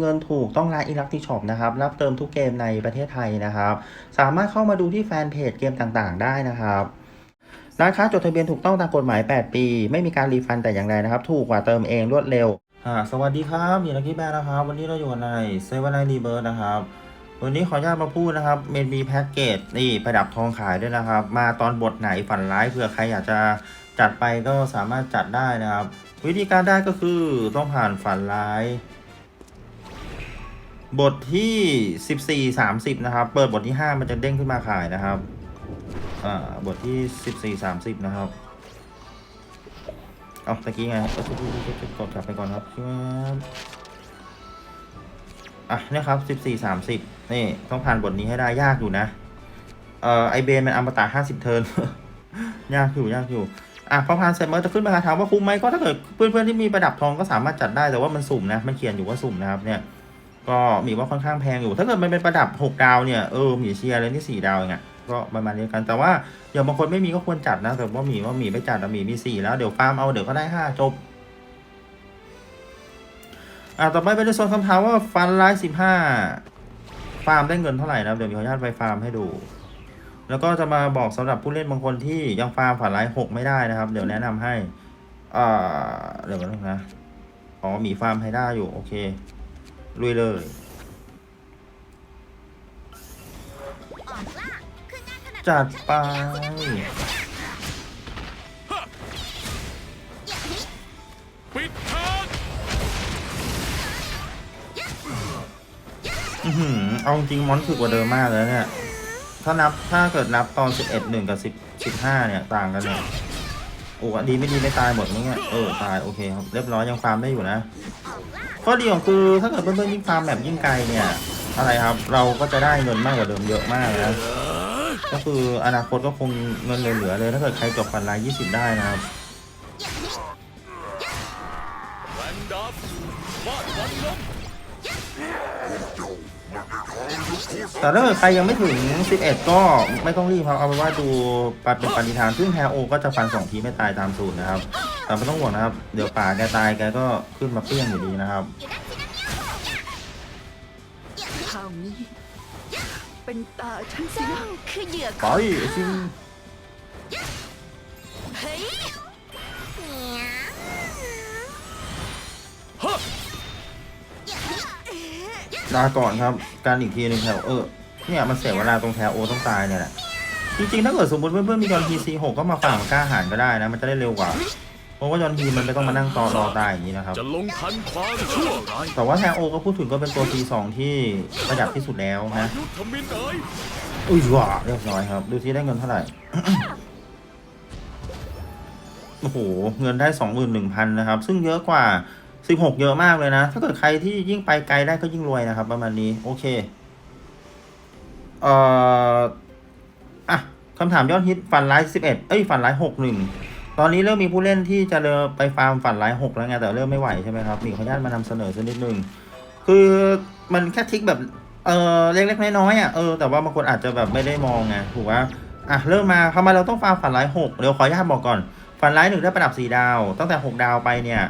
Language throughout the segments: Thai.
เงินถูกต้องร้านอิลักติช็อปนะครับ รับเติมทุกเกมในประเทศไทยนะครับ สามารถเข้ามาดูที่แฟนเพจเกมต่างๆ ได้นะครับร้านค้าจดทะเบียนถูกต้องตามกฎหมาย 8 ปี ไม่มีการรีฟันแต่อย่างใดนะครับ ถูกกว่าเติมเองรวดเร็วสวัสดีครับมีลักกี้แบร์นะครับ วันนี้เราอยู่ในเซเว่นไนรีเบิร์ดนะครับ วันนี้ขออนุญาตมาพูดนะครับเมนมีแพ็กเกจนี่ประดับทองขายด้วยนะครับ มาตอนบทไหนฝันร้ายเผื่อใครอยากจะจัดไปก็สามารถจัดได้นะครับ วิธีการได้ก็คือต้องผ่านฝันร้าย บทที่14 30นะครับ เปิดบทที่5มันจะเด้งขึ้นมาขายนะครับ อ่า บทที่14 30นะครับ เอาตะกี้ไงกดกลับไปก่อนครับครับอะนี่ครับ14 30นี่ ต้องผ่านบทนี้ให้ได้ยากอยู่นะ เอ่อ ไอเบนมันอัมตะ50เทิร์น ยากอยู่ยากอยู่อะพอผ่านเสร็จมันจะขึ้นมาถามว่าคุ้มไหมก็ถ้าเกิดเพื่อนๆที่มีประดับทองก็สามารถจัดได้แต่ว่ามันสุ่มนะ มันเขียนอยู่ว่าสุ่มนะครับเนี่ย ก็มีว่าค่อนข้างแพงอยู่ ถ้าเกิดมันเป็นประดับ 6 ดาวเนี่ย เออหมีเชียร์เลยที่4ดาวเองอะก็ประมาณนี้กัน แต่ว่าอย่างบางคนไม่มีก็ควรจัดนะ แต่ว่าหมีว่าหมีไม่จัดแต่หมีมี4แล้ว เดี๋ยวฟาร์มเอาเดี๋ยวก็ได้5จบ อ่า ต่อไปเป็นโซนคำถามว่าฟันไลท์สิบห้าฟาร์มได้เงินเท่าไหร่นะ เดี๋ยวมีขออนุญาตไปฟาร์มให้ดู แล้วก็จะมาบอกสำหรับผู้เล่นบางคนที่ยังฟาร์มฝันไลท์หกไม่ได้นะครับ เดี๋ยวแนะนำให้ อ่า เดี๋ยวกันนะ อ๋อ มีฟาร์มให้ได้อยู่ โอเค ลุยเลยจัดไปปิดทางอือหือเอาจริงมอนถึกกว่าเดิมมากเลยเนี่ย ถ้านับถ้าเกิดนับตอนสิบเอ็ดหนึ่งกับสิบสิบห้าเนี่ย ต่างกันเนี่ย โอ้ดีไม่ดีไม่ตายหมดมั้งเนี่ยเออตายโอเคครับเรียบร้อยยังฟาร์มได้อยู่นะข้อดีของคือถ้าเกิดเพื่อนๆยิ่งฟาร์มแบบยิ่งไกลเนี่ยอะไรครับเราก็จะได้เงินมากกว่าเดิมเยอะมากนะก็คืออนาคตก็คงเงินเหลือเลย ถ้าเกิดใครจบฟันไลน์ยี่สิบได้นะครับ แรงดับวาดวันลมแต่ถ้าเกิดใครยังไม่ถึง 11 ก็ไม่ต้องรีบครับ เอาเป็นว่าดูปัดเป็นปฏิทาน ซึ่งแฮโอ ก็จะฟันสองทีไม่ตายตามสูตรนะครับ แต่ไม่ต้องห่วงนะครับ เดี๋ยวป่าแกตายแกก็ขึ้นมาเปรี้ยงอยู่ดีนะครับคราวนี้ เป็นตาฉันสินะคือเหยื่อไปซิงเฮ้ย ลาก่อนครับ การอีกทีหนึ่งแถวเออเนี่ยมันเสียเวลาตรงแถวโอต้องตายเนี่ยแหละจริงๆถ้าเกิดสมมติเพื่อนๆมียอนทีซีหกก็มาฝั่งกล้าหารก็ได้นะ มันจะได้เร็วกว่า เพราะว่ายอนทีมันไม่ต้องมานั่งตอรอตายอย่างนี้นะครับ จะลงทันความชั่วร้ายแต่ว่าแทโอก็พูดถึงก็เป็นตัว T2 ที่ประหยัดที่สุดแล้วนะ ยุทธมินเอ๋ยอุ้ยว้าเรียบร้อยครับ ดูซิได้เงินเท่าไหร่ โอ้โห เงินได้สองหมื่นหนึ่งพันนะครับ ซึ่งเยอะกว่า สิบหกเยอะมากเลยนะ ถ้าเกิดใครที่ยิ่งไปไกลได้ก็ยิ่งรวยนะครับ ประมาณนี้ โอเค เอ่อ อะคำถามยอดฮิตฝันไลท์สิบเอ็ดเอ้ยฝันไลท์หกหนึ่งตอนนี้เริ่มมีผู้เล่นที่จะเริ่มไปฟาร์มฝันไลท์หกแล้วไงแต่เริ่มไม่ไหวใช่ไหมครับมีขออนุญาตมานำเสนอสักนิดนึงคือมันแค่ทิกแบบ เออเล็กๆน้อยๆอะเออแต่ว่าบางคนอาจจะแบบไม่ได้มองไงถูกว่าอะเริ่มมาทำไมเราต้องฟาร์มฝันไลท์หกเดี๋ยวขออนุญาตบอกก่อนฝันไลท์หนึ่งได้ประดับสี่ดาว ตั้งแต่หกดาวไปเนี่ย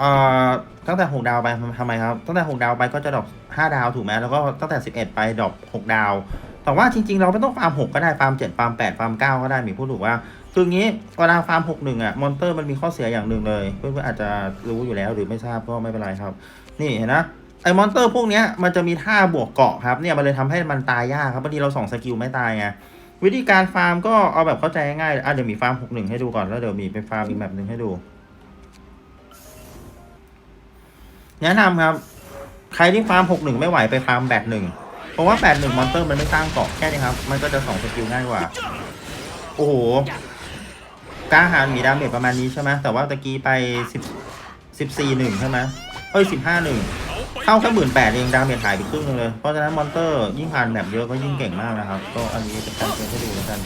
อ่อตั้งแต่หกดาวไปทำไมครับ ตั้งแต่หกดาวไปก็จะดรอปห้าดาวถูกไหมแล้วก็ตั้งแต่สิบเอ็ดไปดรอปหกดาว แต่ว่าจริง ๆ เราไม่ต้องฟาร์มหกก็ได้ฟาร์มเจ็ดฟาร์มแปดฟาร์มเก้าก็ได้มีพูดถูกว่า คืออย่างนี้เวลาฟาร์มหกหนึ่งอะมอนเตอร์มันมีข้อเสียอย่างหนึ่งเลย เพื่อนๆอาจจะรู้อยู่แล้วหรือไม่ทราบก็ไม่เป็นไรครับ นี่เห็นนะไอ้มอนเตอร์พวกนี้มันจะมีท่าบวกเกาะครับเนี่ยมันเลยทำให้มันตายยากครับบางทีเราส่องสกิลไม่ตายไงวิธีการฟาร์มก็เอาแบบเข้าใจง่ายอะเดี๋ยวมีฟาร์มหกหนึ่งให้ดูก่อนแล้วเดี๋ยวมีไปฟาร์มอีกแบบหนึ่งให้ดู แนะนำครับ ใครที่ฟาร์มหกหนึ่งไม่ไหวไปฟาร์มแบตหนึ่งเพราะว่าแบตหนึ่งมอนเตอร์มันไม่สร้างเกาะแค่นี้ครับ มันก็จะสองสกิลง่ายกว่า โอ้โหกล้าหารมีดาเมจประมาณนี้ใช่ไหมแต่ว่าตะกี้ไปสิบสิบสี่หนึ่งใช่ไหมเอ้ยสิบห้าหนึ่งเข้าแค่หมื่นแปดเองดาเมจหายไปครึ่งเลย เพราะฉะนั้นมอนเตอร์ยิ่งผ่านแบบเยอะก็ยิ่งเก่งมากนะครับ ก็อันนี้เป็นการเตือนให้ดูแล้วกัน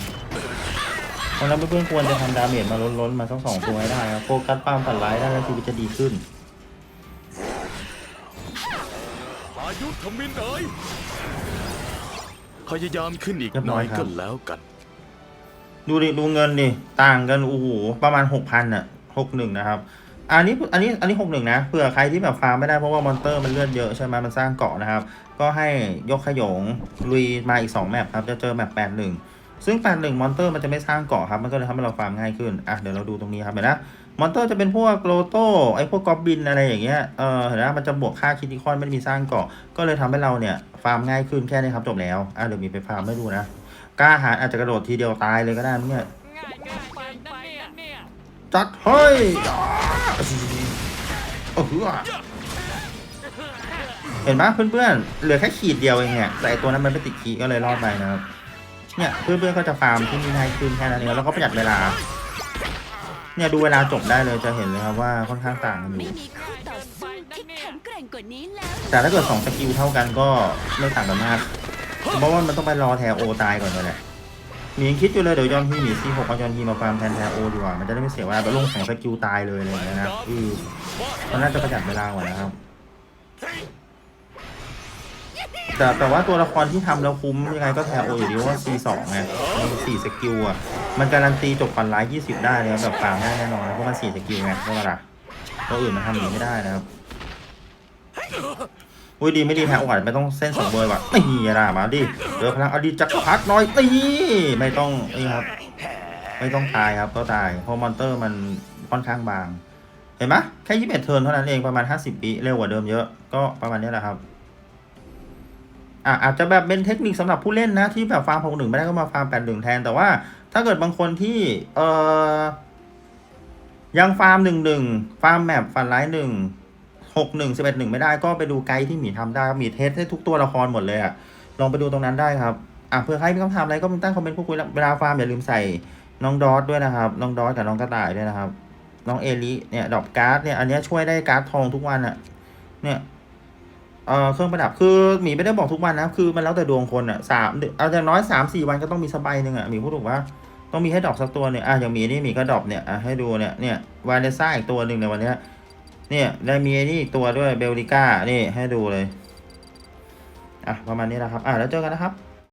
เพราะฉะนั้นเพื่อนๆควรจะทำดาเมจมาล้นๆ มาสักสองตัวให้ได้ครับโฟกัสปามฝันร้ายได้แล้วชีวิตจะดีขึ้น ยุทธมินเอ๋ยพยายามขึ้นอีกเรียบหร้น่ออยยครับ ก็แล้วกัน ดูดิดูเงินดิต่างกันโอ้โหประมาณหกพันอะหกหนึ่งนะครับ อันนี้อันนี้อันนี้หกหนึ่งนะเผื่อใครที่แบบฟาร์มไม่ได้เพราะว่ามอนเตอร์มันเลือดเยอะใช่ไหมมันสร้างเกาะนะครับ ก็ให้ยกขยงลุยมาอีก 2 แมปครับ จะเจอแมป81ซึ่ง81มอนเตอร์มันจะไม่สร้างเกาะครับ มันก็เลยทำให้เราฟาร์มง่ายขึ้นอะเดี๋ยวเราดูตรงนี้ครับเห็นนะ มอนเตอร์จะเป็นพวกโลโต้ไอพวกกอบบินอะไรอย่างเงี้ย เออเห็นนะมันจะบวกค่าคิติคอนไม่ได้มีสร้างเกาะ ก็เลยทำให้เราเนี่ย ฟาร์มง่ายขึ้นแค่นี้ครับจบแล้ว อะเดี๋ยวมีไปฟาร์มให้ดูนะ กล้าหาญอาจจะกระโดดทีเดียวตายเลยก็ได้เนี่ยจัดเฮ้ยโอ้โหเห็นปะเพื่อนๆ เหลือแค่ขีดเดียวเองเนี่ยแต่ไอตัวนั้นมันไม่ติดขีดก็เลยรอดไปนะครับ เนี่ยเพื่อนๆก็จะฟาร์มที่นี่ง่ายขึ้นแค่นั้นเองแล้วก็ประหยัดเวลา เนี่ยดูเวลาจบได้เลยจะเห็นเลยครับว่าค่อนข้างต่างกันอยู่ไม่มีคู่ต่อสู้ที่แข็งแกร่งกว่านี้แล้วแต่ถ้าเกิดสองสกิลเท่ากันก็ไม่ต่างกันมากเพราะว่ามันต้องไปรอแทโอตายก่อนเลยแหละหมีคิดอยู่เลยเดี๋ยวยอนฮีหมีซีหกเอายอนฮีมาฟาร์มแทนแทโอดีกว่ามันจะได้ไม่เสียเวลาไปลงสองสกิลตายเลยอะไรอย่างเงี้ยนะอือมันน่าจะประหยัดเวลากว่านะครับ แต่แต่ว่าตัวละครที่ทำแล้วคุ้มยังไงก็แทโออยู่ดีเพราะว่า C2 ไงมีสี่สกิลอะ มันการันตีจบฟันร้ายยี่สิบได้เลยครับแบบฟาร์มได้แน่นอนเพราะมันสี่สกิลไงใช่ไหมล่ะตัวอื่นมันทำอย่างนี้ไม่ได้นะครับอุ้ยดีไม่ดีแพ้โอกาสไม่ต้องเส้นสองเบอร์ว่ะไม่มีอะไรมาดิเจอพลังอดีตจักรพรรดิน้อยตีไม่ต้องนี่ครับ ไม่ต้องตายครับก็ตายเพราะมอนเตอร์มันค่อนข้างบาง เห็นไหมแค่ยี่สิบเอ็ดเทิร์นเท่านั้นเองประมาณห้าสิบปีเร็วกว่าเดิมเยอะก็ประมาณนี้แหละครับ อะอาจจะแบบเป็นเทคนิคสำหรับผู้เล่นนะ ที่แบบฟาร์มหกหนึ่งไม่ได้ก็มาฟาร์มแปดหนึ่งแทน แต่ว่าถ้าเกิดบางคนที่เอ่อยังฟาร์มหนึ่งหนึ่งฟาร์มแมปฟันไลท์หนึ่งหกหนึ่งสิบเอ็ดหนึ่งไม่ได้ก็ไปดูไกด์ที่หมีทำได้หมีเทสให้ทุกตัวละครหมดเลยอะลองไปดูตรงนั้นได้ครับอะเผื่อใครมีคำถามอะไรก็ตั้งคอมเมนต์พูดคุยเวลาฟาร์มอย่าลืมใส่น้องดอสด้วยนะครับ น้องดอสกับน้องกระต่ายด้วยนะครับ น้องเอลิเนี่ยดอกการ์ดเนี่ยอันนี้ช่วยได้การ์ดทองทุกวันอะเนี่ย เอ่อเครื่องประดับคือหมีไม่ได้บอกทุกวันนะคือมันแล้วแต่ดวงคนอะสามเอาอย่างน้อยสามสี่วันก็ต้องมีสบายหนึ่งอะหมีพูดถูกว่าต้องมีให้ดอกสักตัวเนี่ยอะอย่างหมีนี่หมีก็ดอกเนี่ยอะให้ดูเนี่ยเนี่ยวาเลซ่าอีกตัวหนึ่งในวันเนี้ยเนี่ยได้มีไอ้นี่อีกตัวด้วยเบลลิก้านี่ให้ดูเลยอะประมาณนี้แหละครับอะแล้วเจอกันนะครับ